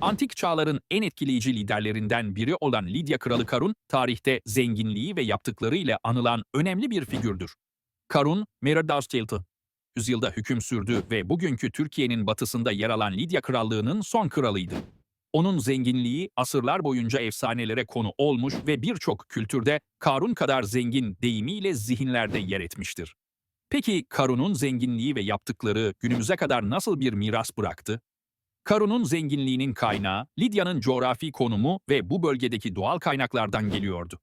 Antik çağların en etkileyici liderlerinden biri olan Lidya Kralı Karun, tarihte zenginliği ve yaptıklarıyla anılan önemli bir figürdür. Karun, Merodavstiltı, yüzyılda hüküm sürdü ve bugünkü Türkiye'nin batısında yer alan Lidya Krallığı'nın son kralıydı. Onun zenginliği asırlar boyunca efsanelere konu olmuş ve birçok kültürde Karun kadar zengin deyimiyle zihinlerde yer etmiştir. Peki Karun'un zenginliği ve yaptıkları günümüze kadar nasıl bir miras bıraktı? Karun'un zenginliğinin kaynağı Lidya'nın coğrafi konumu ve bu bölgedeki doğal kaynaklardan geliyordu.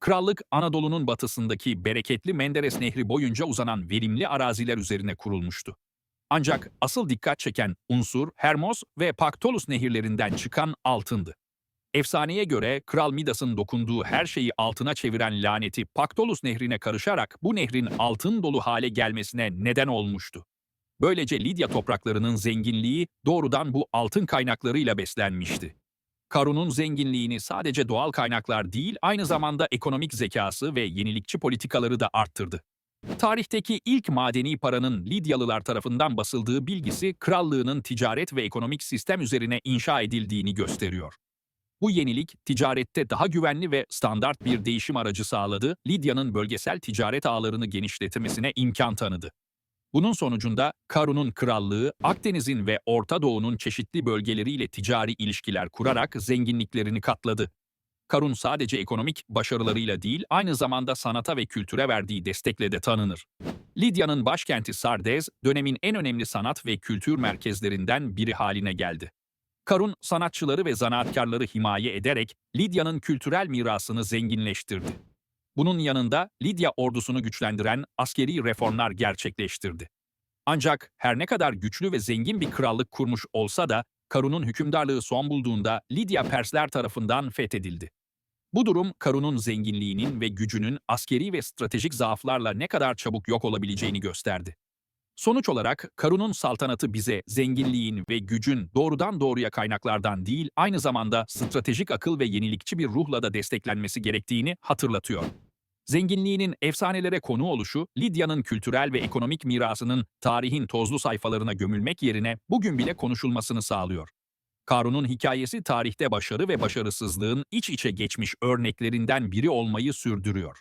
Krallık Anadolu'nun batısındaki bereketli Menderes Nehri boyunca uzanan verimli araziler üzerine kurulmuştu. Ancak asıl dikkat çeken unsur Hermos ve Paktolus nehirlerinden çıkan altındı. Efsaneye göre Kral Midas'ın dokunduğu her şeyi altına çeviren laneti Paktolus nehrine karışarak bu nehrin altın dolu hale gelmesine neden olmuştu. Böylece Lidya topraklarının zenginliği doğrudan bu altın kaynaklarıyla beslenmişti. Karun'un zenginliğini sadece doğal kaynaklar değil, aynı zamanda ekonomik zekası ve yenilikçi politikaları da arttırdı. Tarihteki ilk madeni paranın Lidyalılar tarafından basıldığı bilgisi krallığının ticaret ve ekonomik sistem üzerine inşa edildiğini gösteriyor. Bu yenilik ticarette daha güvenli ve standart bir değişim aracı sağladı, Lidya'nın bölgesel ticaret ağlarını genişletmesine imkan tanıdı. Bunun sonucunda Karun'un krallığı Akdeniz'in ve Orta Doğu'nun çeşitli bölgeleriyle ticari ilişkiler kurarak zenginliklerini katladı. Karun sadece ekonomik başarılarıyla değil, aynı zamanda sanata ve kültüre verdiği destekle de tanınır. Lidya'nın başkenti Sardes, dönemin en önemli sanat ve kültür merkezlerinden biri haline geldi. Karun, sanatçıları ve zanaatkarları himaye ederek Lidya'nın kültürel mirasını zenginleştirdi. Bunun yanında Lidya ordusunu güçlendiren askeri reformlar gerçekleştirdi. Ancak her ne kadar güçlü ve zengin bir krallık kurmuş olsa da Karun'un hükümdarlığı son bulduğunda Lidya Persler tarafından fethedildi. Bu durum Karun'un zenginliğinin ve gücünün askeri ve stratejik zaaflarla ne kadar çabuk yok olabileceğini gösterdi. Sonuç olarak Karun'un saltanatı bize zenginliğin ve gücün doğrudan doğruya kaynaklardan değil, aynı zamanda stratejik akıl ve yenilikçi bir ruhla da desteklenmesi gerektiğini hatırlatıyor. Zenginliğinin efsanelere konu oluşu, Lidya'nın kültürel ve ekonomik mirasının tarihin tozlu sayfalarına gömülmek yerine bugün bile konuşulmasını sağlıyor. Karun'un hikayesi tarihte başarı ve başarısızlığın iç içe geçmiş örneklerinden biri olmayı sürdürüyor.